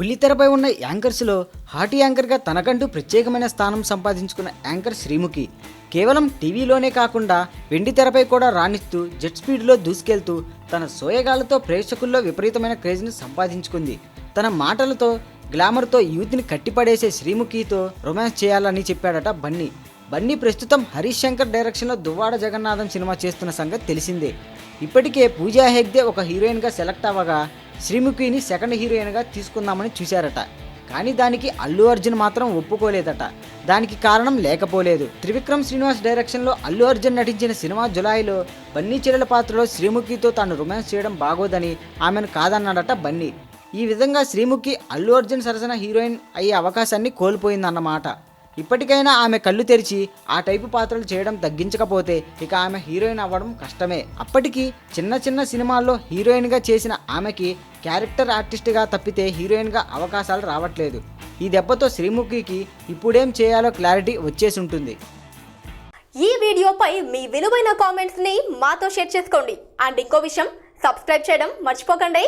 బుల్లితెరపై ఉన్న యాంకర్స్లో హాట్ యాంకర్గా తనకంటూ ప్రత్యేకమైన స్థానం సంపాదించుకున్న యాంకర్ శ్రీముఖి కేవలం టీవీలోనే కాకుండా వెండి తెరపై కూడా రాణిస్తూ జెట్ స్పీడ్లో దూసుకెళ్తూ తన సోయగాలతో ప్రేక్షకుల్లో విపరీతమైన క్రేజ్ని సంపాదించుకుంది. తన మాటలతో గ్లామర్తో యూత్ని కట్టిపడేసే శ్రీముఖితో రొమాన్స్ చేయాలని చెప్పాడట బన్నీ. బన్నీ ప్రస్తుతం హరీష్ శంకర్ డైరెక్షన్లో దువ్వాడ జగన్నాథం సినిమా చేస్తున్న సంగతి తెలిసిందే. ఇప్పటికే పూజా హెగ్దే ఒక హీరోయిన్గా సెలెక్ట్ అవ్వగా శ్రీముఖిని సెకండ్ హీరోయిన్గా తీసుకుందామని చూశారట. కానీ దానికి అల్లు అర్జున్ మాత్రం ఒప్పుకోలేదట. దానికి కారణం లేకపోలేదు. త్రివిక్రమ్ శ్రీనివాస్ డైరెక్షన్లో అల్లు అర్జున్ నటించిన సినిమా జులైలో బన్నీ చెల్లెల పాత్రలో శ్రీముఖితో తాను రొమాన్స్ చేయడం బాగోదని ఆమెను కాదన్నాడట బన్నీ. ఈ విధంగా శ్రీముఖి అల్లు అర్జున్ సరసన హీరోయిన్ అయ్యే అవకాశాన్ని కోల్పోయిందన్నమాట. ఇప్పటికైనా ఆమె కళ్ళు తెరిచి ఆ టైపు పాత్రలు చేయడం తగ్గించకపోతే ఇక ఆమె హీరోయిన్ అవ్వడం కష్టమే. అప్పటికి చిన్న చిన్న సినిమాల్లో హీరోయిన్గా చేసిన ఆమెకి క్యారెక్టర్ ఆర్టిస్ట్గా తప్పితే హీరోయిన్గా అవకాశాలు రావట్లేదు. ఈ దెబ్బతో శ్రీముఖికి ఇప్పుడేం చేయాలో క్లారిటీ వచ్చేసి ఉంటుంది ఈ వీడియోపై మీ విలువైన కామెంట్స్ని మాతో షేర్ చేసుకోండి. అండ్ ఇంకో విషయం సబ్స్క్రైబ్ చేయడం మర్చిపోకండి.